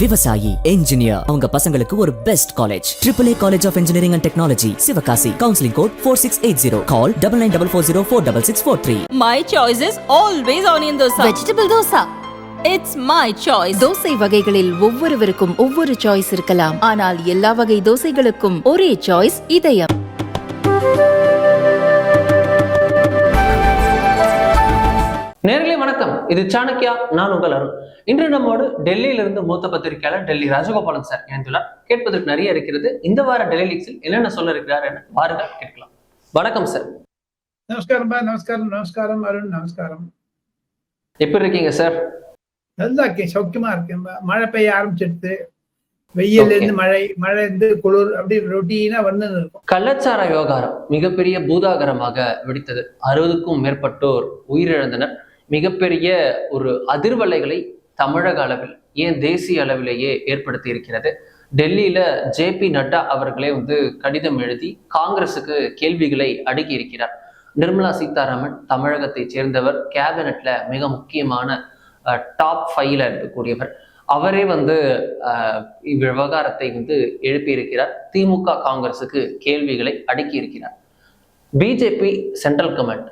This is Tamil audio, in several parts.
விவசாயி என்ஜினியர் அவங்க பசங்களுக்கு ஒரு best college triple A college of engineering and technology Sivakasi counselling code four six eight zero call double nine double four zero four double six four three My choice is always onion dosa. Vegetable dosa It's my choice. Dosa வகைகளில் ஒவ்வொருவருக்கும் ஒவ்வொரு சாய்ஸ் இருக்கலாம். ஆனால் எல்லா வகை தோசைகளுக்கும் ஒரே சாய்ஸ் இதயம். நேர்களே வணக்கம். இது சாணக்கியா நான் உங்கள் அருண். இன்று நம்மோடு டெல்லியிலிருந்து மூத்த பத்திரிகையாளர் டெல்லி ராஜகோபாலன் சார் இணைந்துள்ளார். கேட்பதற்கு நிறைய இருக்கிறது. இந்த வார டெல்லி லீக்ஸில் என்னென்ன சொல்ல இருக்கிறார் என வாருங்கள் கேட்கலாம். வணக்கம் சார். நமஸ்காரம் நமஸ்காரம் நமஸ்காரம் அருண் நமஸ்காரம். எப்படி இருக்கீங்க சார்? நல்லா இருக்கேன் சௌக்கியமா இருக்கேன். மழை பெய்ய ஆரம்பிச்சிடுது வெயில்ல இருந்து மழை மழை இருந்து குளிர் அப்படி ரொட்டீனா வந்து கள்ளச்சார விவகாரம் மிகப்பெரிய பூதாகரமாக வெடித்தது. அறுபதுக்கும் மேற்பட்டோர் உயிரிழந்தனர். மிகப்பெரிய ஒரு அதிர்வலைகளை தமிழக அளவில் ஏன் தேசிய அளவிலேயே ஏற்படுத்தி இருக்கிறது? டெல்லியில ஜே பி நட்டா அவர்களே வந்து கடிதம் எழுதி காங்கிரசுக்கு கேள்விகளை அடுக்கி இருக்கிறார். நிர்மலா சீதாராமன் தமிழகத்தை சேர்ந்தவர் கேபினட்ல மிக முக்கியமான டாப் ஃபைவ்ல இருக்கக்கூடியவர். அவரே வந்து இவ்விவகாரத்தை வந்து எழுப்பியிருக்கிறார் திமுக காங்கிரசுக்கு கேள்விகளை அடுக்கி இருக்கிறார். பிஜேபி சென்ட்ரல் கமெண்ட்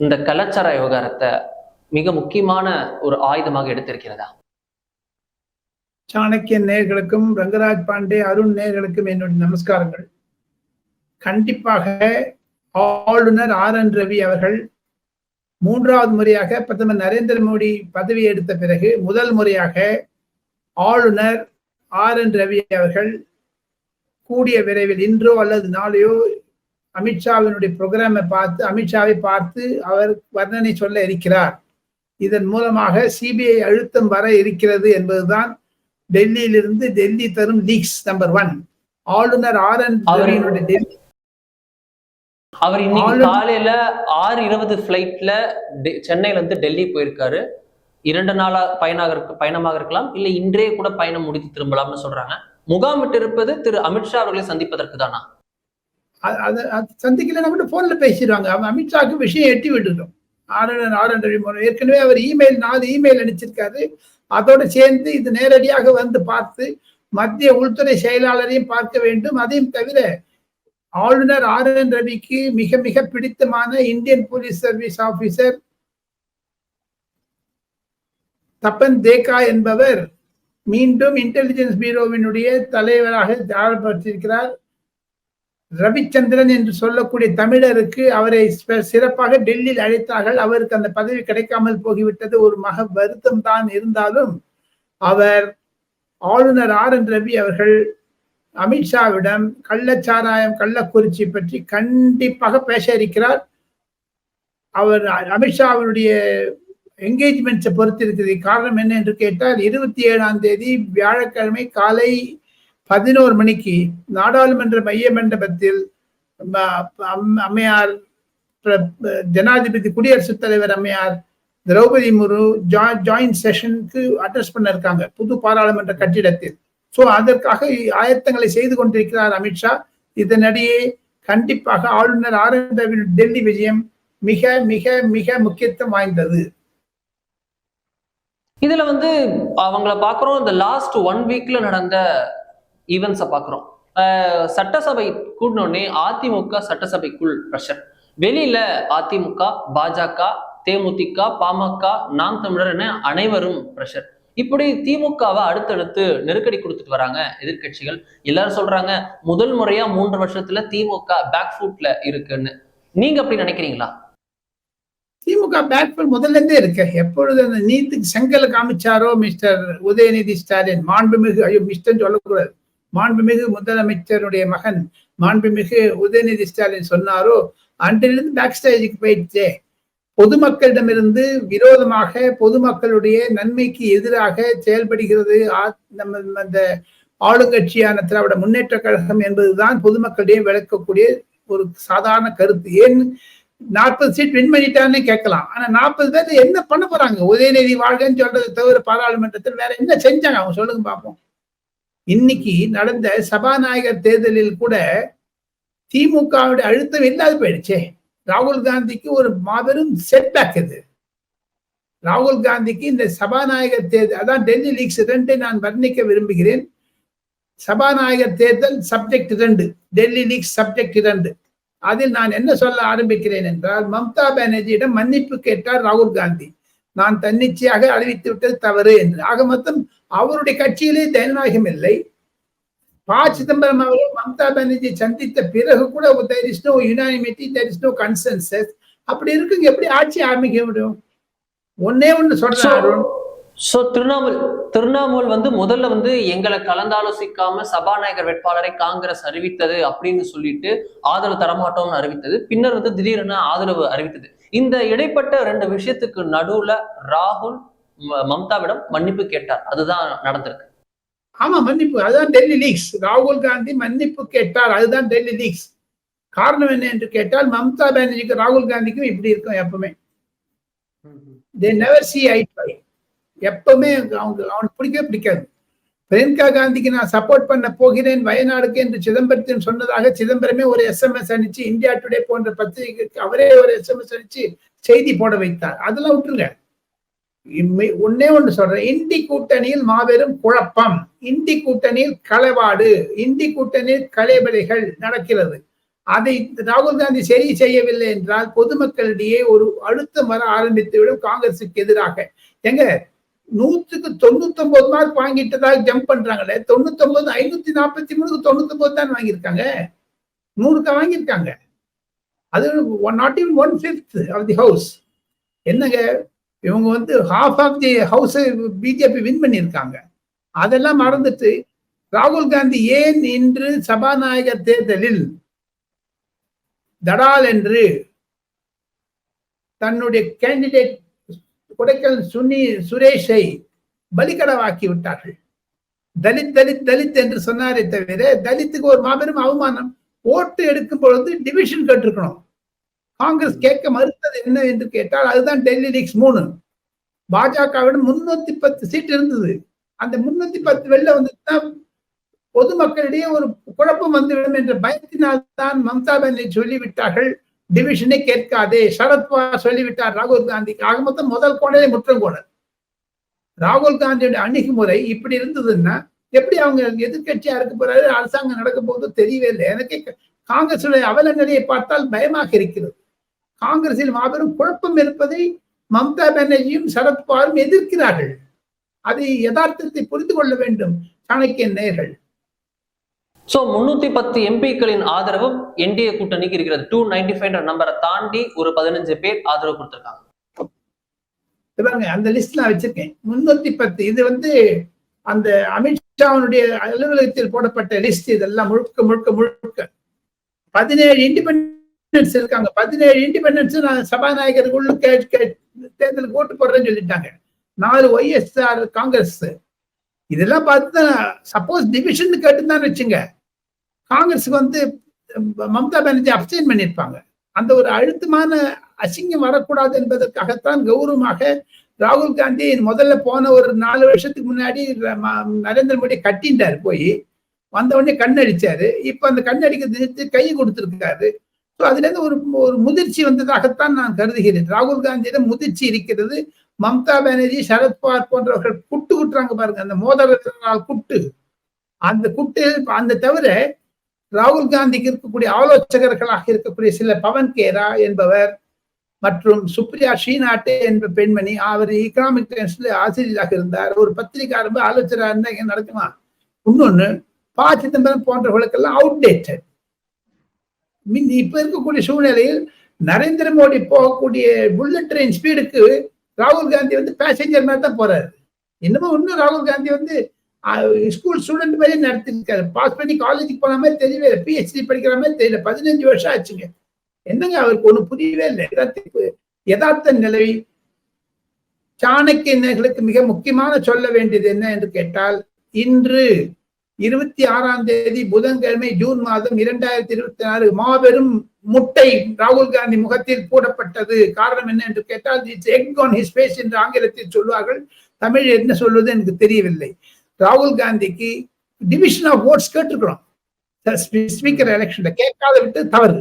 இந்த கலாச்சார விவகாரத்தை மிக முக்கியமான ஒரு ஆயுதமாக எடுத்திருக்கிறதா? சாணக்கியன் நேர்களுக்கும் ரங்கராஜ் பாண்டே அருண் நேர்களுக்கும் என்னுடைய நமஸ்காரங்கள். கண்டிப்பாக ஆளுநர் ஆர் என் ரவி அவர்கள் மூன்றாவது முறையாக பிரதமர் நரேந்திர மோடி பதவி எடுத்த பிறகு முதல் முறையாக ஆளுநர் ஆர் என் ரவி அவர்கள் கூடிய விரைவில் இன்றோ அல்லது நாளையோ அமித்ஷாவினுடைய புரோகிராமை பார்த்து அமித்ஷாவை பார்த்து அவர் வர்ணனை சொல்ல இருக்கிறார். இதன் மூலமாக சிபிஐ அழுத்தம் வர இருக்கிறது என்பதுதான் டெல்லியிலிருந்து டெல்லி தரும் லீக்ஸ் நம்பர் ஒன் ஆளுநர் ஆர் என் டெல்லி அவர் இன்னைக்கு காலையில ஆறு இருபது ஃபிளைட்ல சென்னையில இருந்து டெல்லி போயிருக்காரு. இரண்டு நாளா பயனாக இருக்க பயணமாக இருக்கலாம். இல்லை இன்றே கூட பயணம் முடித்து திரும்பலாம்னு சொல்றாங்க. முகாமிட்டு இருப்பது திரு அமித்ஷா அவர்களை சந்திப்பதற்கு தானா? அது சந்திக்கலைன்னா கூட போன்ல பேசிடுவாங்க. அவன் அமித்ஷாக்கு விஷயம் எட்டி விட்டுட்டோம் ஆளுநர் ஆர் என் ரவி ஏற்கனவே அவர் இமெயில் நாலு இமெயில் அனுப்பிச்சிருக்காரு. அதோடு சேர்ந்து இது நேரடியாக வந்து பார்த்து மத்திய உள்துறை செயலாளரையும் பார்க்க வேண்டும். அதையும் தவிர ஆளுநர் ஆர் என் ரவிக்கு மிக மிக பிடித்தமான இந்தியன் போலீஸ் சர்வீஸ் ஆபீசர் தப்பன் தேக்கா என்பவர் மீண்டும் இன்டெலிஜென்ஸ் பியூரோவினுடைய தலைவராக தயார்படுத்தியிருக்கிறார் ரவிச்சந்திரன் என்று சொல்லக்கூடிய தமிழருக்கு அவரை சிறப்பாக டெல்லியில் அழைத்தார்கள். அவருக்கு அந்த பதவி கிடைக்காமல் போகிவிட்டது. ஒரு மக வருத்தம் தான் இருந்தாலும் அவர் ஆளுநர் ஆர் என் ரவி அவர்கள் அமித்ஷாவிடம் கள்ளச்சாராயம் கள்ளக்குறிச்சி பற்றி கண்டிப்பாக பேச இருக்கிறார். அவர் அமித்ஷாவினுடைய என்கேஜ்மெண்ட்ஸை பொறுத்து இருக்குது காரணம் என்ன என்று கேட்டால் இருபத்தி ஏழாம் தேதி வியாழக்கிழமை காலை பதினோரு மணிக்கு நாடாளுமன்ற மைய மண்டபத்தில் அம்- அம்மையார் ஜனாதிபதி குடியரசுத் தலைவர் அம்மையார் திரௌபதி முரு ஜா- ஜாயிண்ட் செஷனுக்கு அட்ரஸ் பண்ண இருக்காங்க புது பாராளுமன்ற கட்டிடத்தில். ஸோ அதற்காக ஆயத்தங்களை செய்து கொண்டிருக்கிறார் அமித்ஷா இதனிடையே கண்டிப்பாக ஆளுநர் ஆர் என் டெல்லி விஜயம் மிக மிக மிக முக்கியத்துவம் வாய்ந்தது. இதுல வந்து அவங்கள பாக்குறோம் இந்த லாஸ்ட் ஒன் வீக்ல நடந்த ஈவெண்ட்ஸை பார்க்குறோம். சட்டசபை கூடினோடனே அதிமுக சட்டசபைக்குள் ப்ரெஷர் வெளியில அதிமுக பாஜக தேமுதிக பாமக நாம் தமிழர் என அனைவரும் ப்ரெஷர் இப்படி திமுகவை அடுத்தடுத்து நெருக்கடி கொடுத்துட்டு வராங்க எதிர்க்கட்சிகள். எல்லாரும் சொல்றாங்க முதல் முறையா மூன்று வருஷத்துல திமுக பேக் ஃபுட்ல இருக்குன்னு. நீங்க அப்படி நினைக்கிறீங்களா? திமுக பேக் ஃபுட் முதல்ல இருந்தே இருக்கு. எப்பொழுது அந்த நீத்துக்கு செங்கல் காமிச்சாரோ மிஸ்டர் உதயநிதி ஸ்டாலின் மாண்புமிகு ஐயோ மிஸ்டர் சொல்லக்கூடாது. மாண்புமிகு முதலமைச்சருடைய மகன் மாண்புமிகு உதயநிதி ஸ்டாலின் சொன்னாரோ அன்றிலிருந்து பேக் ஸ்டேஜுக்கு போயிடுச்சே. பொதுமக்களிடமிருந்து விரோதமாக பொதுமக்களுடைய நன்மைக்கு எதிராக செயல்படுகிறது. ஆ- நம்ம அந்த ஆளுங்கட்சியான திராவிட முன்னேற்ற கழகம் என்பதுதான் பொதுமக்களிடையே விளக்கக்கூடிய ஒரு சாதாரண கருத்து. ஏன் நாற்பது சீட் வின் பண்ணிட்டான்னு கேட்கலாம். ஆனா நாற்பது பேர் என்ன பண்ண போறாங்க? உதயநிதி வாழ்கன்னு சொல்றதை தவிர பாராளுமன்றத்தில் வேற என்ன செஞ்சாங்க? அவங்க சொல்லுங்க பார்ப்போம் இன்னைக்கு நடந்த சபாநாயகர் தேர்தலில் கூட திமுகவுடைய அழுத்தம் இல்லாது போயிடுச்சே. ராகுல் காந்திக்கு ஒரு மாபெரும் செட்பேக் இது. ராகுல் காந்திக்கு இந்த சபாநாயகர் தேர்தல் அதான் டெல்லி லீக்ஸ் ரெண்டை நான் வர்ணிக்க விரும்புகிறேன். சபாநாயகர் தேர்தல் சப்ஜெக்ட் இரண்டு டெல்லி லீக்ஸ் சப்ஜெக்ட் இரண்டு. அதில் நான் என்ன சொல்ல ஆரம்பிக்கிறேன் என்றால் மம்தா பானர்ஜியிடம் மன்னிப்பு கேட்டார் ராகுல் காந்தி. நான் தன்னிச்சையாக அறிவித்து விட்டது தவறு என்று. ஆக மொத்தம் அவருடைய கட்சியிலே ஜனநாயகம் இல்லை. ப. சிதம்பரம் அவர்கள் மம்தா பானர்ஜி சந்தித்த பிறகு கூட there is no unanimity there is no consensus அப்படி இருக்குங்க எப்படி ஆட்சி ஆரம்பிக்க முடியும்? ஒன்னே ஒண்ணு சொல்றேன் சோ திரிணாமுல் திரிணாமுல் வந்து முதல்ல வந்து எங்களை கலந்தாலோசிக்காம சபாநாயகர் வேட்பாளரை காங்கிரஸ் அறிவித்தது அப்படின்னு சொல்லிட்டு ஆதரவு தரமாட்டோம்னு அறிவித்தது. பின்னர் வந்து திடீரென ஆதரவு அறிவித்தது. இந்த இடைப்பட்ட ரெண்டு விஷயத்துக்கு நடுவுல ராகுல் மம்தாவிடம் மன்னிப்பு கேட்டார். அதுதான் நடந்திருக்கு. ஆமா மன்னிப்பு. அதுதான் டெல்லி லீக்ஸ். ராகுல் காந்தி மன்னிப்பு கேட்டார். அதுதான் டெல்லி லீக்ஸ். காரணம் என்ன என்று கேட்டால் மம்தா பானர்ஜிக்கு ராகுல் காந்திக்கும் இப்படி இருக்கும் எப்பவுமே. They never see I try எப்பவுமே அவங்க அவனுக்கு பிடிக்கவே பிடிக்காது. பிரியங்கா காந்திக்கு நான் சப்போர்ட் பண்ண போகிறேன் வயநாடுக்கு என்று சிதம்பரத்தின் சொன்னதாக சிதம்பரமே ஒரு எஸ்எம்எஸ் அனுப்பிச்சு இந்தியா டுடே போன்ற பத்திரிகைக்கு அவரே ஒரு எஸ்எம்எஸ் அனுப்பிச்சு செய்தி போட வைத்தார். அதெல்லாம் விட்டுருங்க. இம்மை- ஒண்ணே ஒண்ணு சொல்றேன். இந்தி கூட்டணியில் மாபெரும் குழப்பம். இந்தி கூட்டணியில் களவாடு. இந்தி கூட்டணியில் கலைபலைகள் நடக்கிறது. அதை ராகுல் காந்தி சரி செய்யவில்லை என்றால் பொதுமக்களிடையே ஒரு அழுத்தம் வர ஆரம்பித்துவிடும் காங்கிரசுக்கு எதிராக. எங்க? நூற்றுக்கு தொண்ணூத்தி ஒன்பது மார்க் வாங்கிட்டதாக ஜம்ப் பண்றாங்களே. தொண்ணூத்தி ஒன்பது ஐநூத்தி நாற்பத்தி மூணுக்கு தொண்ணூத்தி ஒன்பது தான் வாங்கியிருக்காங்க. நூறுக்கு வாங்கியிருக்காங்க. அது not even one fifth of the house என்னங்க? இவங்க வந்து half of the house BJP win பண்ணியிருக்காங்க. அதெல்லாம் மறந்துட்டு ராகுல் காந்தி ஏன் இன்று சபாநாயகர் தேர்தலில் தடால் என்று தன்னுடைய கேண்டிடேட் கொடைக்கல் சுனி சுரேஷை பலிகடவாக்கி விட்டார்கள். தலித் தலித் தலித் என்று சொன்னாரே தவிர தலித்துக்கு ஒரு மாபெரும் அவமானம். ஓட்டு எடுக்கும் பொழுது டிவிஷன் கேட்டிருக்கணும். காங்கிரஸ் கேட்க மறுத்தது என்ன என்று கேட்டால் அதுதான் டெல்லி லீக்ஸ் மூணு. பாஜகவிடம் முன்னூத்தி பத்து சீட் இருந்தது. அந்த முன்னூத்தி பத்து வெளில வந்துட்டுனா பொதுமக்களிடையே ஒரு குழப்பம் வந்துவிடும் என்ற பயத்தினால் தான் மம்தா பானர்ஜி சொல்லிவிட்டார்கள். டிவிஷனை கேட்காதே. சரத்பவார் சொல்லிவிட்டார் ராகுல் காந்திக்கு. ஆக மொத்தம் முதல் கோணலே முற்றம் கோணல். ராகுல் காந்தியோட அணுகுமுறை இப்படி இருந்ததுன்னா எப்படி அவங்க எதிர்க்கட்சியா இருக்க போறாரு? அரசாங்கம் நடக்க போகுதோ தெரியவே இல்லை. எனக்கு காங்கிரசுடைய அவல நிலையை பார்த்தால் பயமாக இருக்கிறது. காங்கிரஸில் மாபெரும் குழப்பம் இருப்பதை மம்தா பானர்ஜியும் சரத்பவாரும் எதிர்க்கிறார்கள். அதை யதார்த்தத்தை புரிந்து கொள்ள வேண்டும். சாணக்கியன் நேர்கள். சோ முன்னூத்தி பத்து எம்பிக்களின் ஆதரவு என்டிஏ கூட்டணிக்கு இருக்கிறது. டூ நைன்டி ஃபைவ் நம்பரை தாண்டி ஒரு பதினஞ்சு பேர் ஆதரவு கொடுத்திருக்காங்க. பாருங்க அந்த லிஸ்ட் நான் வச்சிருக்கேன். முன்னூத்தி பத்து இது வந்து அந்த அமித்ஷாவுடைய அலுவலகத்தில் போடப்பட்ட லிஸ்ட் இதெல்லாம் முழுக்க முழுக்க முழுக்க. பதினேழு இண்டிபெண்டன்ஸ் இருக்காங்க. பதினேழு இண்டிபெண்டன்ஸ் நான் சபாநாயகருக்குள்ள கேட்டு கே- தேர்தலுக்கு ஓட்டு போடுறேன்னு சொல்லிட்டாங்க. நாலு ஒய்எஸ்ஆர் காங்கிரஸ் இதெல்லாம் பார்த்து தான் சப்போஸ் டிவிஷன் கேட்டுதான் வச்சுங்க. காங்கிரஸுக்கு வந்து மம்தா பானர்ஜி அப்சைன் பண்ணியிருப்பாங்க. அந்த ஒரு அழுத்தமான அசிங்கம் வரக்கூடாது என்பதற்காகத்தான் கௌரவமாக ராகுல் காந்தி முதல்ல போன ஒரு நாலு வருஷத்துக்கு முன்னாடி நரேந்திர மோடி கட்டின்றார் போய் வந்த உடனே கண்ணடிச்சாரு. இப்ப அந்த கண்ணடிக்க நிறுத்தி கை கொடுத்துருக்காரு. ஸோ அதுல இருந்து ஒரு ஒரு முதிர்ச்சி வந்ததாகத்தான் நான் கருதுகிறேன். ராகுல் காந்தியிடம் முதிர்ச்சி இருக்கிறது. மம்தா பானர்ஜி சரத்பவார் போன்றவர்கள் குட்டு குட்டுறாங்க பாருங்க. அந்த மோதல் குட்டு. அந்த குட்டு அந்த தவிர ராகுல் காந்திக்கு இருக்கக்கூடிய ஆலோசகர்களாக இருக்கக்கூடிய சில பவன் கேரா என்பவர் மற்றும் சுப்ரியா ஸ்ரீநாட்டு என்ற பெண்மணி அவர் எக்கனாமிக் டைம்ஸ்ல ஆசிரியராக இருந்தார். ஒரு பத்திரிகை ஆரம்ப ஆலோசகராக இருந்தா நடக்குமா? இன்னொன்னு ப சிதம்பரம் போன்றவர்களுக்கெல்லாம் அவுடேட்டட் இப்ப இருக்கக்கூடிய சூழ்நிலையில் நரேந்திர மோடி போகக்கூடிய புல்லட் ட்ரெயின் ஸ்பீடுக்கு ராகுல் காந்தி வந்து பேசஞ்சர் மாதிரி தான் போறாரு. என்னமோ இன்னும் ராகுல் காந்தி வந்து ஸ்கூல் ஸ்டூடெண்ட் மாதிரி நடத்திருக்காரு. பாஸ் பண்ணி காலேஜுக்கு போன மாதிரி தெரியவே இல்லை. பிஹெச்டி படிக்கிற மாதிரி தெரியல. பதினஞ்சு வருஷம் ஆச்சுங்க. என்னங்க அவருக்கு ஒண்ணு புரியவே இல்லை. யதார்த்த- யதார்த்த நிலவி சாணக்கியர்களுக்கு மிக முக்கியமான சொல்ல வேண்டியது என்ன என்று கேட்டால் இன்று இருபத்தி ஆறாம் தேதி புதன்கிழமை ஜூன் மாதம் இரண்டாயிரத்தி இருபத்தி நாலு மாபெரும் முட்டை ராகுல் காந்தி முகத்தில் போடப்பட்டது. காரணம் என்ன என்று கேட்டால் it's egg on his face என்று ஆங்கிலத்தில் சொல்வார்கள். தமிழ் என்ன சொல்வது எனக்கு தெரியவில்லை. ராகுல் காந்திக்கு டிவிஷன் ஆஃப் ஓட்ஸ் கேட்டிருக்கிறோம். ஸ்பீக்கர் எலெக்ஷன்ல கேட்காத விட்டு தவறு.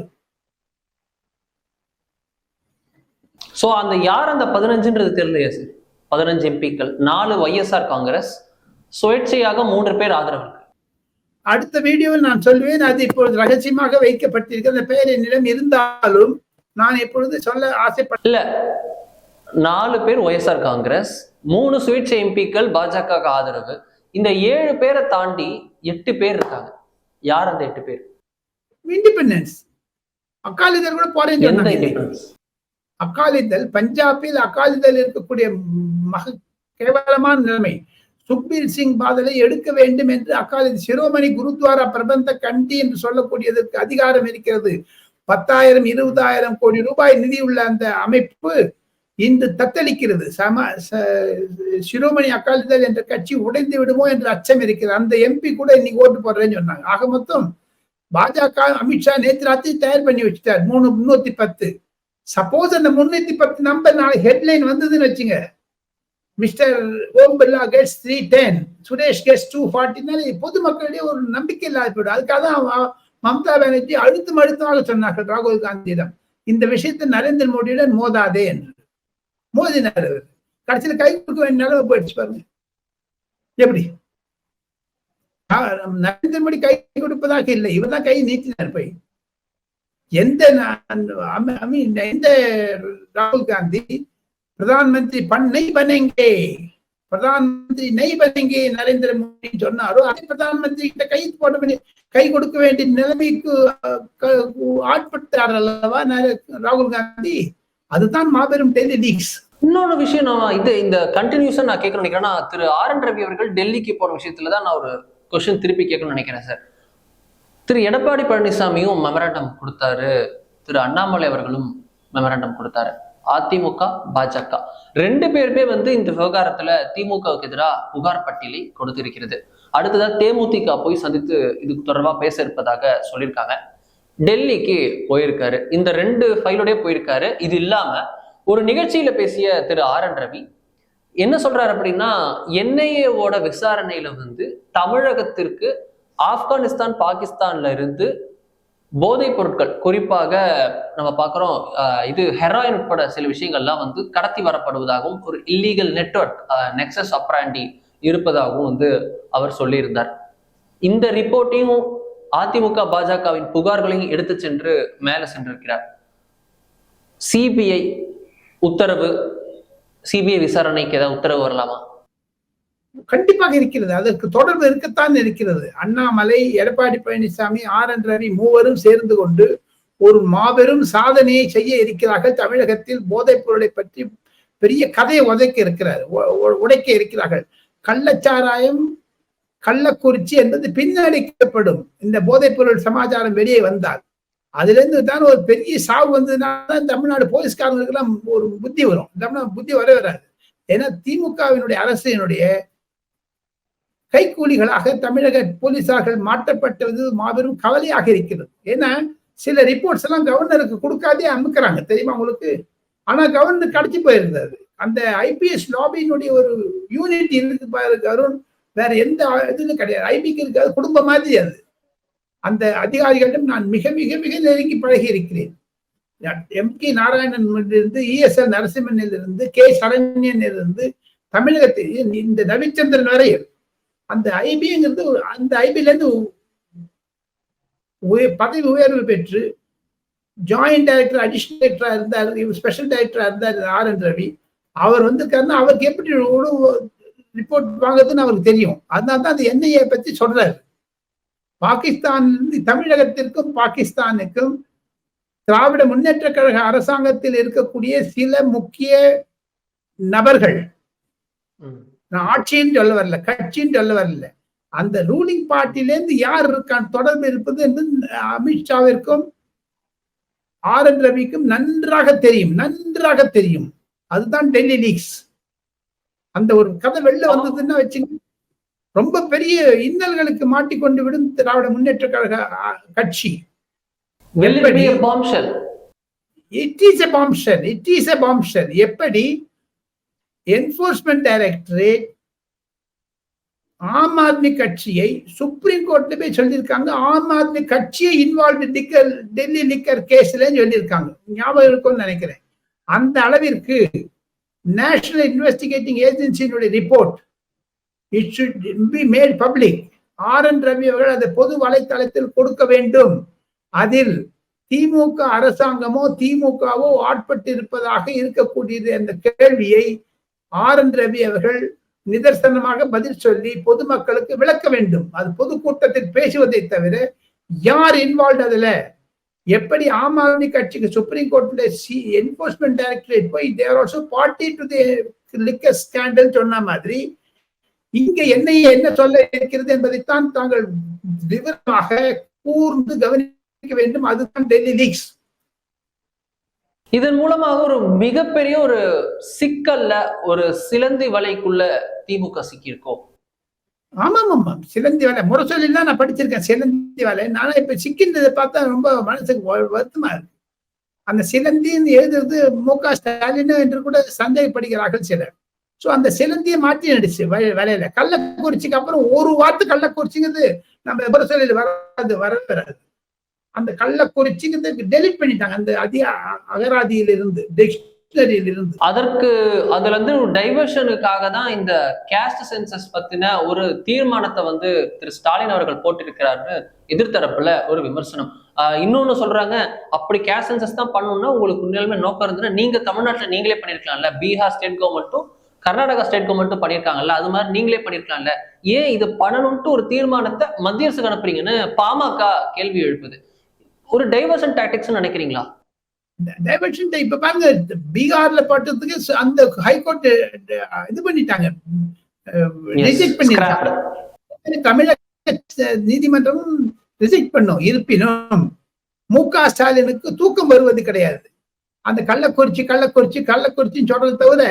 ஸோ அந்த யார் அந்த பதினஞ்சுன்றது தெரியலையா சார் பதினஞ்சு எம்பிக்கள் நாலு ஒய்எஸ்ஆர் காங்கிரஸ் சுயேட்சையாக மூன்று பேர் ஆதரவு. அடுத்த வீடியோவில் நான் சொல்வேன் அது இப்பொழுது ரகசியமாக வைக்கப்பட்டிருக்க அந்த பெயர் என்னிடம் இருந்தாலும் நான் இப்பொழுது சொல்ல ஆசைப்பட்ட இல்ல. நாலு பேர் ஒய்எஸ்ஆர் காங்கிரஸ் மூணு சுயேட்சை எம்பிக்கள் பாஜக ஆதரவு. இந்த ஏழு பேரை தாண்டி எட்டு பேர் இருக்காங்க. யார் அந்த எட்டு பேர்? இண்டிபெண்டன்ஸ் அக்காலிதர் கூட இண்டிபெண்டன்ஸ் அகாலிதழ் பஞ்சாபில் அகாலிதழ் இருக்கக்கூடிய மக கேவலமான நிலைமை. சுக்பீர் சிங் பாதலை எடுக்க வேண்டும் என்று அக்காலத்தில் சிரோமணி குருத்வாரா பிரபந்த கண்டி என்று சொல்லக்கூடியதற்கு அதிகாரம் இருக்கிறது. பத்தாயிரம் இருபதாயிரம் கோடி ரூபாய் நிதி உள்ள அந்த அமைப்பு இன்று தத்தளிக்கிறது. சம ச- சிரோமணி அகாலிதழ் என்ற கட்சி உடைந்து விடுமோ என்ற அச்சம் இருக்கிறது. அந்த எம்பி கூட இன்னைக்கு ஓட்டு போடுறேன்னு சொன்னாங்க. ஆக மொத்தம் பாஜக அமித்ஷா நேற்று ராத்திரி தயார் பண்ணி வச்சுட்டார். மூணு முன்னூத்தி பத்து. சப்போஸ் அந்த முன்னூத்தி பத்து நம்பர் நாளை ஹெட்லைன் வந்ததுன்னு வச்சுங்க. Mister Om Birla gets three ten Suresh gets two ஃபார்ட்டினால பொதுமக்களிடையே ஒரு நம்பிக்கை இல்லாத போயிடும். அதுக்காக தான் மம்தா பானர்ஜி அழுத்தம் அழுத்தமாக சொன்னார்கள் ராகுல் காந்தியிடம். இந்த விஷயத்தை நரேந்திர மோடியுடன் மோதாதே என்று. மோதினார் அவர். கடைசியில் கை கொடுக்க வேண்டிய நிலவு போயிடுச்சு பாருங்க. எப்படி? நரேந்திர மோடி கை கொடுப்பதாக இல்லை. இவர் தான் கை நீட்டினார் போய். எந்த எந்த ராகுல் காந்தி பிரதான் மந்திரி பண்ணை நெய் பிரதான் மந்திரி நெய் பனேங்கே நரேந்திர மோடி சொன்னாரோ? அதை பிரதான் மந்திரி கிட்ட கை போட வேண்டிய கை கொடுக்க வேண்டிய நிலைமைக்கு ஆட்பட்டார் அல்லவா? ராகுல் காந்தி. அதுதான் மாபெரும் டெல்லி லீக்ஸ் இன்னொரு விஷயம் நான் இது இந்த கண்டினியூஸா நான் கேட்கணும்னு நினைக்கிறேன் திரு ஆர் என் ரவி அவர்கள் டெல்லிக்கு போன விஷயத்துல தான் நான் ஒரு கொஸ்டின் திருப்பி கேட்கணும்னு நினைக்கிறேன் சார் திரு எடப்பாடி பழனிசாமியும் மெமராண்டம் கொடுத்தாரு. திரு அண்ணாமலை அவர்களும் மெமராண்டம் கொடுத்தாரு. அதிமுக பாஜக. ரெண்டு பேருமே வந்து இந்த விவகாரத்துல திமுகவுக்கு எதிராக புகார் பட்டியலை கொடுத்திருக்கிறது. அடுத்ததா தேமுதிக போய் சந்தித்து இது தொடர்பா பேச இருப்பதாக சொல்லியிருக்காங்க. டெல்லிக்கு போயிருக்காரு. இந்த ரெண்டு ஃபைலோடய போயிருக்காரு. இது இல்லாம ஒரு நிகழ்ச்சியில பேசிய திரு ஆர் என் ரவி என்ன சொல்றாரு அப்படின்னா என்ஐஏவோட விசாரணையில வந்து தமிழகத்திற்கு ஆப்கானிஸ்தான் பாகிஸ்தான்ல இருந்து போதைப் பொருட்கள் குறிப்பாக நம்ம பார்க்குறோம் இது ஹெராயின் உட்பட சில விஷயங்கள்லாம் வந்து கடத்தி வரப்படுவதாகவும் ஒரு இல்லீகல் நெட்வொர்க் நெக்ஸஸ் அப்ராண்டி இருப்பதாகவும் வந்து அவர் சொல்லியிருந்தார். இந்த ரிப்போர்ட்டையும் அதிமுக பாஜகவின் புகார்களையும் எடுத்து சென்று மேலே சென்றிருக்கிறார். சிபிஐ உத்தரவு சிபிஐ விசாரணைக்கு ஏதாவது உத்தரவு வரலாமா? கண்டிப்பாக இருக்கிறது. அதற்கு தொடர்பு இருக்கத்தான் இருக்கிறது. அண்ணாமலை எடப்பாடி பழனிசாமி ஆர் என் ரவி மூவரும் சேர்ந்து கொண்டு ஒரு மாபெரும் சாதனையை செய்ய இருக்கிறார்கள். தமிழகத்தில் போதைப் பொருளை பற்றி பெரிய கதையை உதைக்க இருக்கிறார். உடைக்க இருக்கிறார்கள். கள்ளச்சாராயம் கள்ளக்குறிச்சி என்பது பின்னடைக்கப்படும் இந்த போதைப் பொருள் சமாச்சாரம் வெளியே வந்தால் அதுல இருந்து தான் ஒரு பெரிய சாவு வந்ததுனால தமிழ்நாடு போலீஸ்காரங்களுக்கெல்லாம் ஒரு புத்தி வரும். தமிழ்நாடு புத்தி வர வராது. ஏன்னா திமுகவினுடைய அரசினுடைய கைக்கூலிகளாக தமிழக போலீசார்கள் மாற்றப்பட்டது மாபெரும் கவலையாக இருக்கிறது. ஏன்னா சில ரிப்போர்ட்ஸ் எல்லாம் கவர்னருக்கு கொடுக்காதே அமுக்கிறாங்க. தெரியுமா உங்களுக்கு? ஆனா கவர்னர் கடைச்சி போயிருந்தது அந்த ஐபிஎஸ் லாபியினுடைய ஒரு யூனிட் இருக்கு பாரு அருண் வேற எந்த இதுன்னு கிடையாது. ஐபிக்கு இருக்காது குடும்ப மாதிரி அது. அந்த அதிகாரிகளிடம் நான் மிக மிக மிக நெருங்கி பழகி இருக்கிறேன். எம் கே நாராயணன் இருந்து இஎஸ்எல் நரசிம்மனில் இருந்து கே சரண்யன் இருந்து தமிழகத்தில் இந்த ரவிச்சந்திரன் வரையில் அந்த ஐபிங்கிறது அந்த ஐபில இருந்து உயர் பதவி உயர்வு பெற்று ஜாயிண்ட் டைரக்டர் அடிஷனல் டைரக்டரா இருந்தார் ஸ்பெஷல் டைரக்டரா இருந்தார் ஆர் என் ரவி அவர் வந்து அவருக்கு எப்படி ரிப்போர்ட் வாங்குறதுன்னு அவருக்கு தெரியும். அதனால தான் அந்த என்ஐஏ பத்தி சொல்றாரு. பாகிஸ்தான் தமிழகத்திற்கும் பாகிஸ்தானுக்கும் திராவிட முன்னேற்ற கழக அரசாங்கத்தில் இருக்கக்கூடிய சில முக்கிய நபர்கள் நான் ஆட்சின்னு சொல்ல வரல கட்சின்னு சொல்ல வரல. அந்த ரூலிங் பார்ட்டிலேருந்து யார் இருக்கான் தொடர்பு இருப்பது என்று அமித்ஷாவிற்கும் ஆர் என் ரவிக்கும் நன்றாக தெரியும் நன்றாக தெரியும். அதுதான் டெல்லி லீக்ஸ் அந்த ஒரு கதை வெளில வந்ததுன்னா வச்சுங்க ரொம்ப பெரிய இன்னல்களுக்கு மாட்டிக்கொண்டு விடும் திராவிட முன்னேற்ற கழக கட்சி. Bombshell it is a bombshell it is a bombshell எப்படி? என்போர்ஸ்மெண்ட் டைரக்டரேட் ஆம் ஆத்மி கட்சியை சுப்ரீம் கோர்ட்ல போய் சொல்லியிருக்காங்க. ஆம் ஆத்மி கட்சியை இன்வால்வ் லிக்கர் டெல்லி லிக்கர் கேஸ்ல சொல்லியிருக்காங்க. ஞாபகம் இருக்கும்னு நினைக்கிறேன். அந்த அளவிற்கு national investigating ஏஜென்சியினுடைய report it should be made public R N Ravi அவர்கள் அதை பொது வலைத்தளத்தில் கொடுக்க வேண்டும். அதில் திமுக அரசாங்கமோ திமுகவோ ஆட்பட்டு இருப்பதாக இருக்கக்கூடியது என்ற கேள்வியை ஆர் என் ரவி அவர்கள் நிதர்சனமாக பதில் சொல்லி பொதுமக்களுக்கு விளக்க வேண்டும். அது பொதுக்கூட்டத்தில் பேசுவதை தவிர யார் இன்வால்வ் அதுல? எப்படி ஆம் ஆத்மி கட்சிக்கு சுப்ரீம் கோர்ட்ல சி என்போர்ஸ்மெண்ட் டைரக்டரேட் போய் there also party to the liquor scandal சொன்ன மாதிரி இங்க என்னையே என்ன சொல்ல இருக்கிறது என்பதைத்தான் தாங்கள் விவரமாக கூர்ந்து கவனிக்க வேண்டும். அதுதான் டெல்லி லீக்ஸ். இதன் மூலமாக ஒரு மிகப்பெரிய ஒரு சிக்கல்ல ஒரு சிலந்தி வலைக்குள்ள திமுக சிக்கியிருக்கோம். ஆமாம் ஆமாம் சிலந்தி வலை. முரசொலி தான் நான் படிச்சிருக்கேன். சிலந்தி வலை. நானும் இப்ப சிக்கின்றதை பார்த்தா ரொம்ப மனசுக்கு வருத்தமா இருக்கு. அந்த சிலந்தின்னு எழுதுறது மு க ஸ்டாலின் என்று கூட சந்தேகப்படுகிறார்கள் சிலர். சோ அந்த சிலந்தியை மாற்றி நடிச்சு வ- கள்ளக்குறிச்சிக்கு அப்புறம் ஒரு வார்த்தை கள்ளக்குறிச்சிங்கிறது நம்ம முரசொலியில் வராது வர பெறாது அந்த கள்ளக்குறிச்சிங்கிறது டெலிட் பண்ணிட்டாங்க. அந்த அதி அ- இருந்து டிக்ஷனரியில இருந்து அதற்கு அதுல இருந்து ஒரு டைவர்ஷனுக்காக தான் இந்த கேஸ்ட் சென்சஸ் பத்தின ஒரு தீர்மானத்தை வந்து திரு ஸ்டாலின் அவர்கள் போட்டிருக்கிறாருன்னு எதிர்த்தரப்புல ஒரு விமர்சனம். இன்னொன்னு சொல்றாங்க அப்படி கேஸ்ட் சென்சஸ் தான் பண்ணணும்னா உங்களுக்கு உண்மையிலுமே நோக்கம் இருந்ததுன்னா நீங்க தமிழ்நாட்டுல நீங்களே பண்ணிருக்கலாம்ல. பீகார் ஸ்டேட் கவர்மெண்ட்டும் கர்நாடகா ஸ்டேட் கவர்மெண்ட்டும் பண்ணிருக்காங்கல்ல. அது மாதிரி நீங்களே பண்ணிருக்கலாம்ல. ஏன் இது பண்ணணும்ட்டு ஒரு தீர்மானத்தை மத்திய அரசுக்கு அனுப்புறீங்கன்னு பாமக கேள்வி எழுப்புது. ஒரு டைவர்ஷன் டாக்டிக்ஸ் நினைக்கிறீங்களா? டைவர்ஷன் இப்ப பாருங்க பீகார்ல பட்டதுக்கு அந்த ஹைகோர்ட் இது பண்ணிட்டாங்க. ரிஜெக்ட் பண்ணிட்டாங்க. தமிழக நீதிமன்றம் ரிஜெக்ட் பண்ணும். இருப்பினும் மு க ஸ்டாலினுக்கு தூக்கம் வருவது கிடையாது. அந்த கள்ளக்குறிச்சி கள்ளக்குறிச்சி கள்ளக்குறிச்சின்னு சொல்றதை தவிர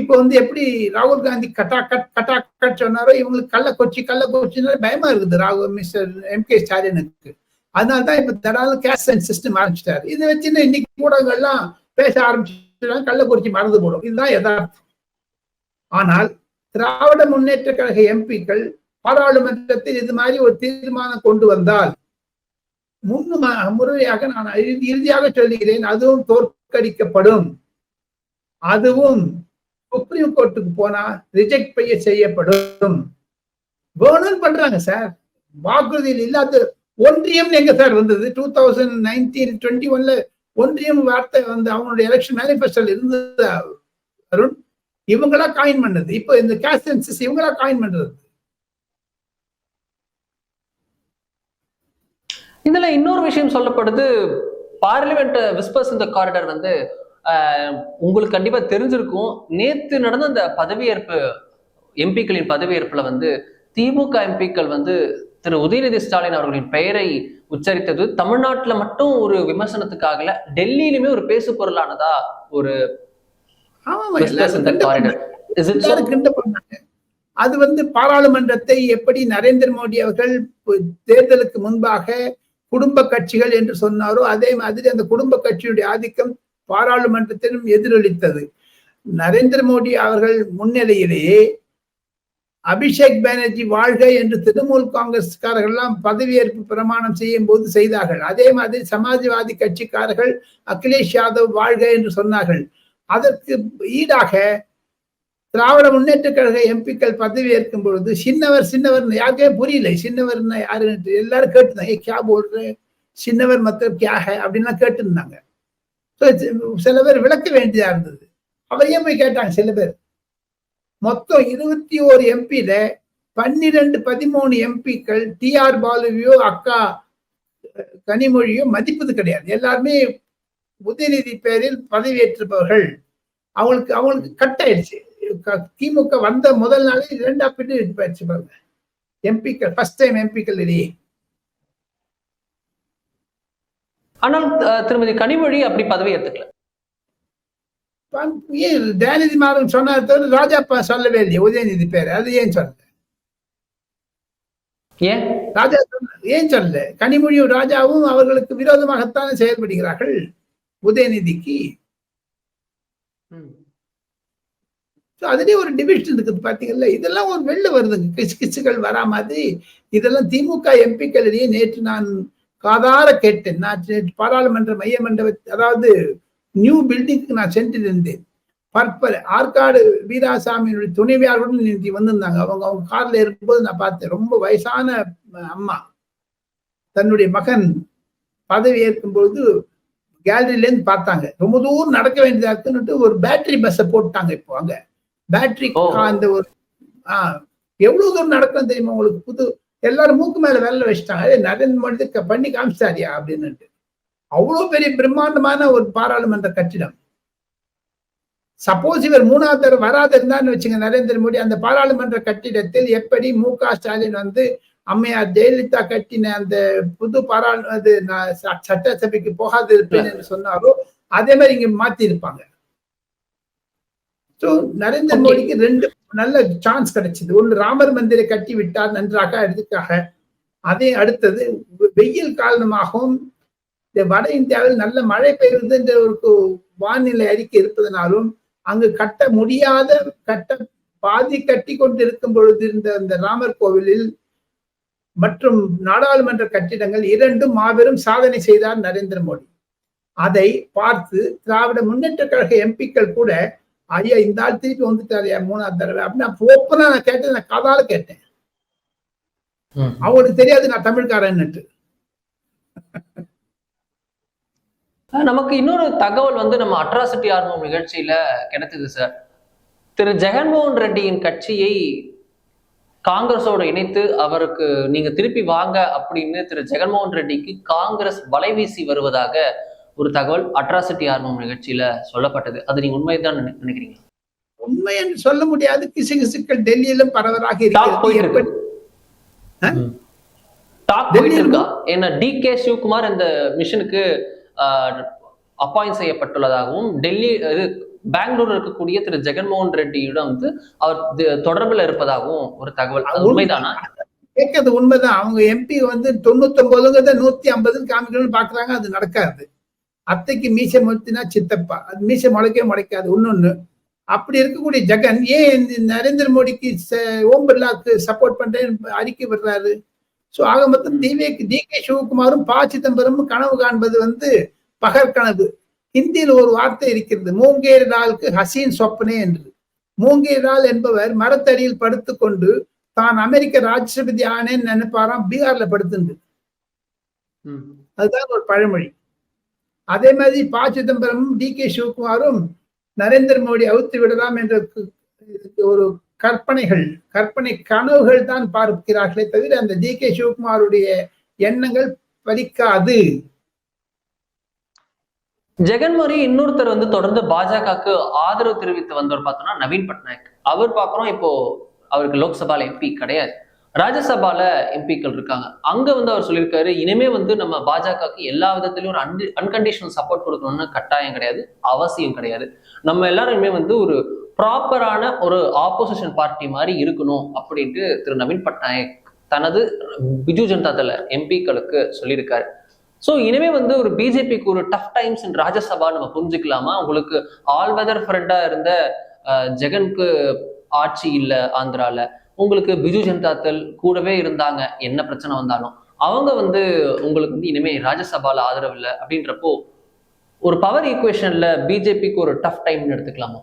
இப்ப வந்து எப்படி ராகுல் காந்தி கட்டா கட் கட்டா கட் சொன்னாரோ இவங்களுக்கு கள்ளக்குறிச்சி கள்ளக்குறிச்சினால பயமா இருக்குது. ராகுல் மிஸ்டர் எம் கே ஸ்டாலினுக்கு. அதனாலதான் இப்ப தடாலும் கேஷ் அண்ட் சிஸ்டம் ஆரம்பிச்சிட்டாரு. இதை வச்சுன்னு இன்னைக்கு ஊடகங்கள்லாம் பேச ஆரம்பிச்சுட்டாங்க கள்ளக்குறிச்சி மறந்து போடும். இதுதான் யதார்த்தம். ஆனால் திராவிட முன்னேற்ற கழக எம்பிக்கள் பாராளுமன்றத்தில் இது மாதிரி ஒரு தீர்மானம் கொண்டு வந்தால் முன்னு முறையாக நான் இறுதி- இறுதியாக சொல்லுகிறேன் அதுவும் தோற்கடிக்கப்படும். அதுவும் சுப்ரீம் கோர்ட்டுக்கு போனா ரிஜெக்ட் செய்ய செய்யப்படும். வேணும்னு பண்றாங்க சார். வாக்குறுதியில் இல்லாத ஒன்றியம் எங்க சார் வந்தது? டூ தௌசண்ட் நைன்டீன் டுவெண்ட்டி ஒன்ல ஒன்றியம் வார்த்தை வந்து அவனுடைய எலெக்ஷன் மேனிஃபெஸ்டோல இருந்தது அருண். இவங்களா காயின் பண்ணது. இப்போ இந்த கேஷ் சென்சஸ் இவங்களா காயின் பண்றது? இதுல இன்னொரு விஷயம் சொல்லப்படுது. பார்லிமெண்ட் விஸ்பர்ஸ் இந்த காரிடர் வந்து உங்களுக்கு கண்டிப்பா தெரிஞ்சிருக்கும். நேத்து நடந்த அந்த பதவியேற்பு எம்பிக்களின் பதவியேற்புல வந்து திமுக எம்பிக்கள் வந்து திரு உதயநிதி ஸ்டாலின் அவர்களின் பெயரை உச்சரித்தது. தமிழ்நாட்டுல மட்டும் ஒரு விமர்சனத்துக்காகல டெல்லியிலுமே ஒரு பேசு பொருளானதா ஒரு அது வந்து பாராளுமன்றத்தை எப்படி நரேந்திர மோடி அவர்கள் தேர்தலுக்கு முன்பாக குடும்ப கட்சிகள் என்று சொன்னாரோ அதே மாதிரி அந்த குடும்ப கட்சியுடைய ஆதிக்கம் பாராளுமன்றத்திலும் எதிரொலித்தது. நரேந்திர மோடி அவர்கள் முன்னிலையிலேயே அபிஷேக் பானர்ஜி வாழ்க என்று திரிணாமுல் காங்கிரஸ்காரர்கள் எல்லாம் பதவியேற்பு பிரமாணம் செய்யும் போது செய்தார்கள். அதே மாதிரி சமாஜ்வாதி கட்சிக்காரர்கள் அகிலேஷ் யாதவ் வாழ்க என்று சொன்னார்கள். அதற்கு ஈடாக திராவிட முன்னேற்ற கழக எம்பிக்கள் பதவி ஏற்கும் பொழுது சின்னவர் சின்னவர் யாருக்கே புரியல. சின்னவர்னா யாருன்னு எல்லாரும் கேட்டுருந்தாங்க கே கியா போடுற? சின்னவர் மத்த கியா அப்படின்லாம் கேட்டுருந்தாங்க. சில பேர் விளக்க வேண்டியதா இருந்தது. அவரையே போய் கேட்டாங்க சில பேர். மொத்தம் இருபத்தி ஓரு எம்பியில பன்னிரெண்டு பதிமூணு எம்பிக்கள் டி ஆர் பாலுவையோ அக்கா கனிமொழியோ மதிப்பது கிடையாது. எல்லாருமே உதயநிதி பேரில் பதவியேற்றிருப்பவர்கள். அவங்களுக்கு அவங்களுக்கு கட் ஆயிடுச்சு திமுக வந்த முதல் நாளே இரண்டா பிட்டு போயிடுச்சு பாருங்க. எம்பிக்கள் ஃபர்ஸ்ட் டைம் எம்பிக்கள் இடையே ஆனால் திருமதி கனிமொழி அப்படி பதவி ஏத்துக்கல ஏன் தயாநிதி மாறன் சொன்னதை ராஜா சொல்லவே இல்லையே உதயநிதி பேர். அது ஏன் சொல்லல? ஏன்? ராஜா ஏன் சொல்லல? கனிமொழியும் ராஜாவும் அவர்களுக்கு விரோதமாகத்தான் செயல்படுகிறார்கள் உதயநிதிக்கு. அதுலயே ஒரு டிவிஷன் இருக்குது பாத்தீங்கல்ல இதெல்லாம் ஒரு வெளில வருதுங்க கிச்சு கிச்சுகள் வரா மாதிரி. இதெல்லாம் திமுக எம்பிக்களிடையே நேற்று நான் காதார கேட்டேன். நான் பாராளுமன்ற மைய மண்டப அதாவது நியூ பில்டிங்க்கு நான் சென்றிருந்தேன் பற்பல ஆற்காடு வீராசாமியினுடைய துணைவியார்களுடன் இன்னைக்கு வந்திருந்தாங்க. அவங்க அவங்க கார்ல இருக்கும்போது நான் பார்த்தேன். ரொம்ப வயசான அம்மா. தன்னுடைய மகன் பதவி ஏற்கும் பொழுது கேலரியில இருந்து பார்த்தாங்க. ரொம்ப தூரம் நடக்க வேண்டியதா இருக்குன்னுட்டு ஒரு பேட்டரி பஸ்ஸை போட்டாங்க இப்போ அங்க. பேட்டரி. அந்த ஒரு ஆஹ் எவ்வளவு தூரம் நடக்கும் தெரியுமா உங்களுக்கு? புது எல்லாரும் மூக்கு மேல வெள்ள வச்சுட்டாங்க. "ஏய், நரேந்திர மோடி பண்ணி காமிச்சிட்டாரியா அப்படின்னுட்டு. அவ்வளவு பெரிய பிரம்மாண்டமான ஒரு பாராளுமன்ற கட்டிடம். சப்போஸ் இவர் மூணாவது தடவை வராது இருந்தான்னு வச்சுங்க நரேந்திர மோடி அந்த பாராளுமன்ற கட்டிடத்தில் எப்படி மு க ஸ்டாலின் வந்து அம்மையார் ஜெயலலிதா கட்டின அந்த புது பாராளு அது சட்டசபைக்கு போகாது இருப்பேன் என்று சொன்னாரோ அதே மாதிரி இங்க மாத்தி இருப்பாங்க நரேந்திர. மோடிக்கு ரெண்டு நல்ல சான்ஸ் கிடைச்சது. ஒன்று ராமர் மந்திரை கட்டி விட்டார் நன்றாக அதுக்காக. அதே அடுத்தது வெயில் காரணமாகவும் இந்த வட இந்தியாவில் நல்ல மழை பெய்யுது என்ற ஒரு வானிலை அறிக்கை இருப்பதனாலும் அங்கு கட்ட முடியாத கட்ட பாதி கட்டி கொண்டிருக்கும் பொழுது இருந்த அந்த ராமர் கோவிலில் மற்றும் நாடாளுமன்ற கட்டிடங்கள் இரண்டும் மாபெரும் சாதனை செய்தார் நரேந்திர மோடி. அதை பார்த்து திராவிட முன்னேற்ற கழக எம்பிக்கள் கூட ஐயா இந்த ஆள் திருப்பி வந்துட்டாரியா மூணாவது தடவை. அப்படின்னு நான் ஓப்பனா நான் கேட்டேன் நான் காதால கேட்டேன். அவங்களுக்கு தெரியாது நான் தமிழ்காரன்னுட்டு அஹ் நமக்கு இன்னொரு தகவல் வந்து நம்ம அட்ராசிட்டி ஆர்வம் நிகழ்ச்சியில கிடைத்தது சார். திரு. ஜெகன்மோகன் ரெட்டியின் கட்சியை காங்கிரஸோட இணைத்து அவருக்கு நீங்க திருப்பி வாங்க அப்படின்னு திரு. ஜெகன்மோகன் ரெட்டிக்கு காங்கிரஸ் வலைவீசி வருவதாக ஒரு தகவல் அட்ராசிட்டி ஆர்வம் நிகழ்ச்சியில சொல்லப்பட்டது. அது நீங்க உண்மைதான் நினை- நினைக்கிறீங்க உண்மை என்று சொல்ல முடியாது. கிசுகிசுக்கள் டெல்லியிலும் பரவலாக டாக் இருக்கிறது? டாக் போயிட்டு இருக்கா. என்ன டி கே சிவகுமார் இந்த மிஷனுக்கு அப்பாயிண்ட் செய்யப்பட்டுள்ளதாகவும் டெல்லி இது பெங்களூர் இருக்கக்கூடிய திரு ஜெகன்மோகன் ரெட்டியிடம் வந்து அவர் தொடர்புல இருப்பதாகவும் ஒரு தகவல். அது உண்மை. உண்மைதானா? கேட்கறது உண்மைதான். அவங்க எம்பி வந்து தொண்ணூத்தி ஒன்பதுங்கிறத நூத்தி ஐம்பதுன்னு காமிக்கணும்னு பாக்குறாங்க அது நடக்காது. அத்தைக்கு மீசை முத்தினா சித்தப்பா. அது மீசை முளைக்கவே முளைக்காது ஒன்னொன்னு அப்படி இருக்கக்கூடிய ஜெகன் ஏன் நரேந்திர மோடிக்கு ஓம் பிர்லாக்கு சப்போர்ட் பண்றேன்னு அறிக்கை விடுறாரு? சோ ஆக மொத்தம் டிவிக்கு டி கே சிவகுமாரும் ப சிதம்பரமும் கனவு காண்பது வந்து பகற்கனவு ஹிந்தியில் ஒரு வார்த்தை இருக்கிறது மூங்கேர் டாலுக்கு ஹசீன் சொப்பனே என்று. மூங்கேர் டால் என்பவர் மரத்தடியில் படுத்துக்கொண்டு தான் அமெரிக்க ராஷ்டிரபதி ஆனேன்னு நினைப்பாராம் பீகார்ல படுத்துண்டு. அதுதான் ஒரு பழமொழி. அதே மாதிரி ப சிதம்பரமும் டி கே சிவகுமாரும் நரேந்திர மோடி அவுத்து விடலாம் என்ற ஒரு கற்பனைகள் கற்பனை கனவுகள் தான் பார்க்கிறார்களே தவிர அந்த டி கே சிவகுமாருடைய எண்ணங்கள் பலிக்காது ஜெகன் மாதிரி இன்னொருத்தர் வந்து தொடர்ந்து பாஜகவுக்கு ஆதரவு தெரிவித்து வந்தவர் பார்த்தோம்னா நவீன் பட்நாயக். அவர் பார்க்குறோம் இப்போ அவருக்கு லோக்சபால எம்பி கிடையாது. ராஜ்யசபால எம்பிக்கள் இருக்காங்க. அங்க வந்து அவர் சொல்லியிருக்காரு இனிமே வந்து நம்ம பாஜகவுக்கு எல்லா விதத்திலையும் ஒரு அன் அன்கண்டிஷனல் சப்போர்ட் கொடுக்கணும்னு கட்டாயம் கிடையாது அவசியம் கிடையாது. நம்ம எல்லாருமே வந்து ஒரு ப்ராப்பரான ஒரு ஆப்போசிஷன் பார்ட்டி மாதிரி இருக்கணும் அப்படின்ட்டு திரு நவீன் பட்நாயக் தனது பிஜு ஜனதா தள எம்பிக்களுக்கு சொல்லியிருக்காரு. ஸோ இனிமே வந்து ஒரு பிஜேபிக்கு ஒரு டஃப் டைம்ஸ் இன் ராஜ்யசபா நம்ம புரிஞ்சுக்கலாமா? உங்களுக்கு ஆல் வெதர் ஃப்ரெண்டா இருந்த ஜெகனுக்கு ஆட்சி இல்லை ஆந்திரால. உங்களுக்கு பிஜு ஜனதா தள் கூடவே இருந்தாங்க. என்ன பிரச்சனை வந்தாலும். அவங்க வந்து உங்களுக்கு வந்து இனிமே ராஜ்யசபால ஆதரவு இல்லை அப்படின்றப்போ ஒரு பவர் ஈக்குவேஷன்ல பிஜேபிக்கு ஒரு டஃப் டைம்னு எடுத்துக்கலாமா?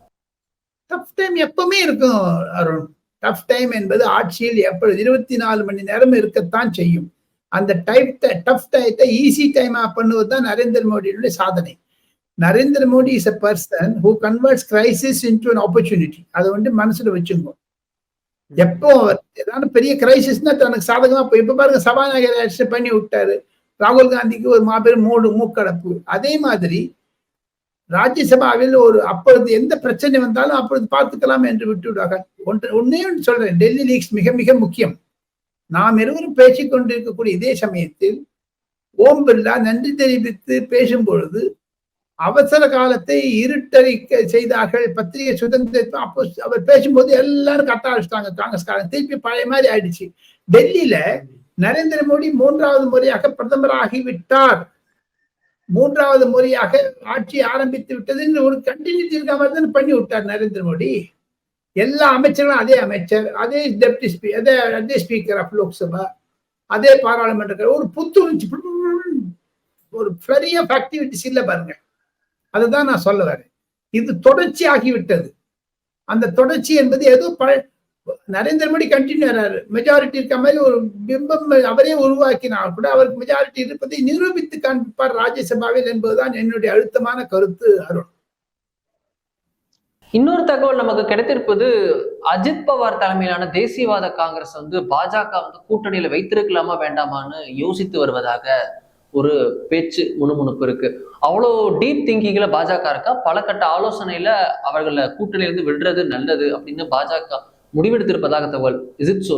டஃப் டைம் எப்பவுமே இருக்கும் அருண். டஃப் டைம் என்பது ஆட்சியில் எப்பொழுது இருபத்தி நாலு மணி நேரம் இருக்கத்தான் செய்யும். அந்த டைப் டஃப் டயத்தை ஈஸி டைமா பண்ணுவது தான் நரேந்திர மோடியினுடைய சாதனை. Narendra Modi is a person who converts crisis into an opportunity அதை வந்து மனசுல வச்சுங்க. எப்போ ஏதாவது பெரிய கிரைசிஸ்னா தனக்கு சாதகமா போய் இப்ப பாருங்க சபாநாயகர் பண்ணி விட்டாரு. ராகுல் காந்திக்கு ஒரு மாபெரும் மூடு மூக்கடப்பு. அதே மாதிரி ராஜ்யசபாவில் ஒரு அப்பொழுது எந்த பிரச்சனை வந்தாலும் அப்பொழுது பார்த்துக்கலாம் என்று விட்டு விடுவார்கள் ஒன்று ஒன்னே ஒன்று சொல்றேன். டெல்லி லீக்ஸ் மிக மிக முக்கியம். நாம் இருவரும் பேசிக் கொண்டிருக்கக்கூடிய இதே சமயத்தில் ஓம் பிர்லா நன்றி தெரிவித்து பேசும் பொழுது அவசர காலத்தை இருட்டறிக்க செய்தார்கள். பத்திரிகை சுதந்திரம் அப்போ அவர் பேசும்போது எல்லாரும் கட்ட ஆரம்பிச்சிட்டாங்க. காலம் திருப்பி பழைய மாதிரி ஆயிடுச்சு. டெல்லியில நரேந்திர மோடி மூன்றாவது முறையாக பிரதமர் ஆகிவிட்டார் மூன்றாவது முறையாக ஆட்சி ஆரம்பித்து விட்டதுன்னு ஒரு கண்டினியூட்டி இருக்க மாதிரி பண்ணி விட்டார் நரேந்திர மோடி. எல்லா அமைச்சர்களும் அதே அமைச்சர் அதே டெப்டி ஸ்பீ அதே அதே ஸ்பீக்கர் ஆஃப் லோக்சபா அதே பாராளுமன்ற ஒரு புத்துணர்ச்சி ஒரு ஃப்ளரி ஆஃப் ஆக்டிவிட்டிஸ் இல்லை பாருங்க. அதுதான் நான் சொல்ல வரேன். இது தொடர்ச்சி ஆகிவிட்டது அந்த தொடர்ச்சி என்பது ஏதோ பழ நரேந்திர மோடி கண்டினியூ மெஜாரிட்டி இருக்க மாதிரி ஒரு பிம்பம் அவரே உருவாக்கினால் கூட அவருக்கு மெஜாரிட்டி இருப்பதை நிரூபித்து காண்பிப்பார் ராஜ்யசபாவில் என்பதுதான் என்னுடைய அழுத்தமான கருத்து அருண். இன்னொரு தகவல் நமக்கு கிடைத்திருப்பது அஜித் பவார் தலைமையிலான தேசியவாத காங்கிரஸ் வந்து பாஜக வந்து கூட்டணியில வைத்திருக்கலாமா வேண்டாமான்னு யோசித்து வருவதாக ஒரு பேச்சு முணுமுணுப்பு இருக்கு. அவ்வளோ டீப் திங்கிங்ல பாஜக இருக்கா? பல கட்ட ஆலோசனையில அவர்களை கூட்டணியிலிருந்து விடுறது நல்லது அப்படின்னு பாஜக முடிவெடுத்திருப்பதாக தகவல். இஸ் இட்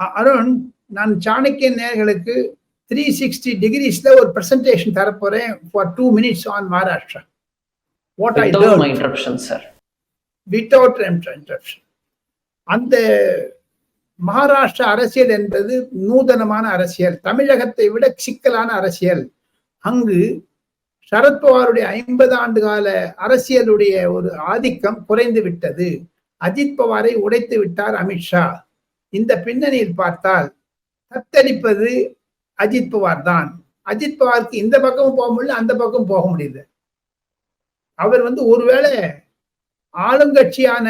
அ- அருண் நான் சாணக்கிய நேர்களுக்கு த்ரீ சிக்ஸ்டி டிகிரிஸ்ல ஒரு presentation தரப்போறேன் for two minutes on Maharashtra what I without my interruption sir without interruption அந்த மகாராஷ்டிரா அரசியல் என்பது நூதனமான அரசியல். தமிழகத்தை விட சிக்கலான அரசியல். அங்கு சரத்பவாருடைய ஐம்பது ஆண்டு கால அரசியலுடைய ஒரு ஆதிக்கம் குறைந்து விட்டது. அஜித் பவாரை உடைத்து விட்டார் அமித்ஷா இந்த பின்னணியில் பார்த்தால் தத்தளிப்பது அஜித் பவார் தான். அஜித் பவாருக்கு இந்த பக்கமும் போக முடியல அந்த பக்கம் போக முடியல. அவர் வந்து ஒருவேளை ஆளுங்கட்சியான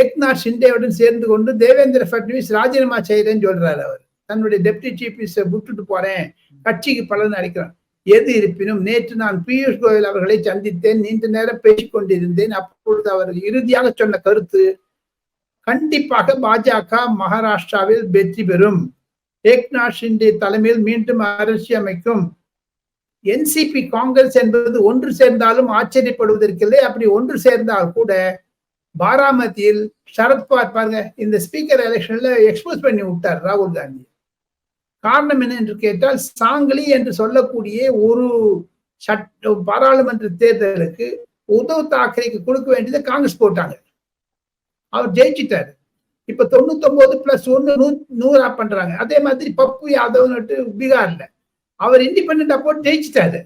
ஏக்நாத் ஷிண்டேவுடன் சேர்ந்து கொண்டு தேவேந்திர பட்னவிஸ் ராஜினாமா செய்யறேன்னு சொல்றாரு அவர். தன்னுடைய டெப்டி சீஃப் மினிஸ்டர் விட்டுட்டு போறேன் கட்சிக்கு பலன் அளிக்கிறான். எது இருப்பினும் நேற்று நான் பியூஷ் கோயல் அவர்களை சந்தித்தேன் நீண்ட நேரம் பேசிக்கொண்டிருந்தேன். அப்பொழுது அவர் இறுதியாக சொன்ன கருத்து கண்டிப்பாக பாஜக மகாராஷ்டிராவில் வெற்றி பெறும். ஏக்நாத் ஷிண்டே தலைமையில் மீண்டும் அரசு அமைக்கும். என்சிபி காங்கிரஸ் என்பது ஒன்று சேர்ந்தாலும் ஆச்சரியப்படுவதற்கில்லை. அப்படி ஒன்று சேர்ந்தால் கூட பாராமதியில் சரத்பவார் பாருங்க இந்த ஸ்பீக்கர் எலெக்ஷன்ல எக்ஸ்போஸ் பண்ணி விட்டார் ராகுல் காந்தி. காரணம் என்ன என்று கேட்டால் சாங்கிலி என்று சொல்லக்கூடிய ஒரு சட்ட பாராளுமன்ற தேர்தலுக்கு உத்தவ் தாக்கரேக்கு கொடுக்க வேண்டியதை காங்கிரஸ் போட்டாங்க. அவர் ஜெயிச்சிட்டாரு. இப்ப தொண்ணூத்தொன்பது பிளஸ் ஒன்னு நூ நூறா பண்றாங்க. அதே மாதிரி பப்பு யாதவ்னுட்டு பீகார்ல. அவர் இண்டிபெண்டா போட்டு ஜெயிச்சிட்டாரு.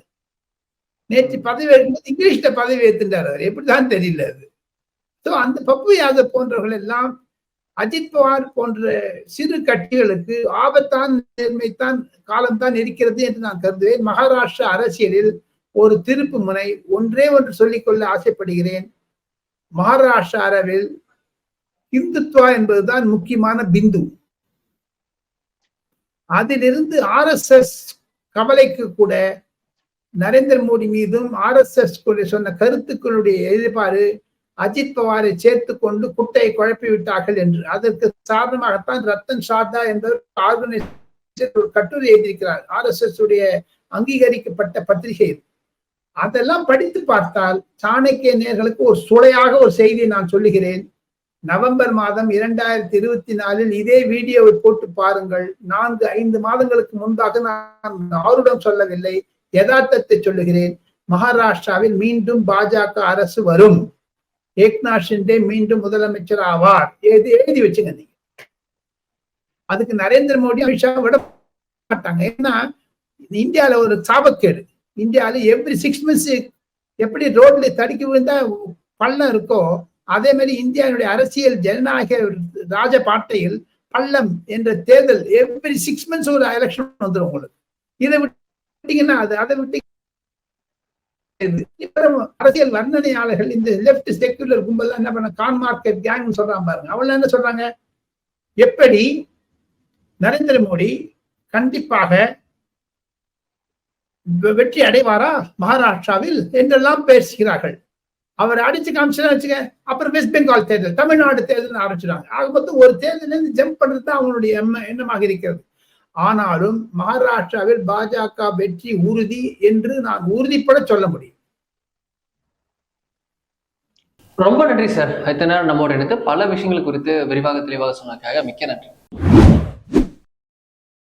நேற்று பதவி ஏற்கும்போது இங்கிலீஷ்ல பதவி ஏத்துட்டார் அவர். எப்படிதான் தெரியல அது. ஸோ அந்த பப்பு யாதவ் போன்றவர்கள் எல்லாம் அஜித் பவார் போன்ற சிறு கட்சிகளுக்கு ஆபத்தான் நேர்மைத்தான் காலம்தான் இருக்கிறது என்று நான் கருதுவேன். மகாராஷ்டிரா அரசியலில் ஒரு திருப்பு முனை ஒன்றே ஒன்று சொல்லிக்கொள்ள ஆசைப்படுகிறேன். மகாராஷ்டிராவில் இந்துத்வா என்பதுதான் முக்கியமான பிந்து. அதிலிருந்து ஆர் எஸ் எஸ் கவலைக்கு கூட நரேந்திர மோடி மீதும் ஆர் எஸ் எஸ் சொன்ன கருத்துக்களுடைய எதிர்பார்ப்பு அஜித் பவாரை சேர்த்து கொண்டு குட்டையை குழப்பி விட்டார்கள் என்று. அதற்கு சாரணமாகத்தான் ரத்தன் சாரதா என்பவர் ஆர்கனைசேஷன் ஒரு கட்டுரை எழுதியிருக்கிறார். ஆர் எஸ் எஸ் உடைய அங்கீகரிக்கப்பட்ட பத்திரிகை அதெல்லாம் படித்து பார்த்தால் சாணக்கிய நேர்களுக்கு ஒரு சுளையாக ஒரு செய்தியை நான் சொல்லுகிறேன். நவம்பர் மாதம் இரண்டாயிரத்தி இருபத்தி நாலில் இதே வீடியோவை போட்டு பாருங்கள். நான்கு ஐந்து மாதங்களுக்கு முன்பாக நான் ஆருடம் சொல்லவில்லை யதார்த்தத்தை சொல்லுகிறேன். மகாராஷ்டிராவில் மீண்டும் பாஜக அரசு வரும். ஏக்நாத் ஷிண்டே மீண்டும் முதலமைச்சர் ஆவார். எழுதி எழுதி வச்சுங்க நீங்க. அதுக்கு நரேந்திர மோடி அமித்ஷா விட மாட்டாங்க. ஏன்னா இந்தியால ஒரு சாபக்கேடு. இந்தியால எவ்ரி சிக்ஸ் மந்த்ஸ் எப்படி ரோட்ல தடுக்கி விழுந்தா பள்ளம் இருக்கோ அதே மாதிரி இந்தியாவுடைய அரசியல் ஜனநாயக ராஜபாட்டையில் பள்ளம் என்ற தேர்தல் எவ்ரி சிக்ஸ் மந்த்ஸ் ஒரு எலெக்ஷன் வந்துடும் உங்களுக்கு. இதை விட்டீங்கன்னா அது அதை விட்டு அரசியல் வர்ணனையாளர்கள் இந்த லெப்ட் செக்குலர் கும்பல் என்ன பண்ண கான் மார்க்கெட் கேங் சொல்றாங்க பாருங்க. அவள் என்ன சொல்றாங்க? எப்படி நரேந்திர மோடி கண்டிப்பாக வெற்றி அடைவாரா? மகாராஷ்டிராவில் என்றெல்லாம் பேசுகிறார்கள். அவர் அடிச்சு காமிச்சுன்னா வச்சுக்க அப்புறம் வெஸ்ட் பெங்கால் தேர்தல் தமிழ்நாடு தேர்தல் ஆரம்பிச்சிடாங்க ஆக மொத்தம் ஒரு தேர்தலில் இருந்து ஜம்ப் பண்றது தான் அவங்களுடைய எண்ணமாக இருக்கிறது. ஆனாலும் மகாராஷ்டிராவில் பாஜக வெற்றி உறுதி என்று நான் உறுதிப்பட சொல்ல முடியும். ரொம்ப நன்றி சார் இத்தனை நேரம் நம்மோட எடுத்து பல விஷயங்கள் குறித்து விரிவாக தெளிவாக சொன்னதுக்காக மிக்க நன்றி.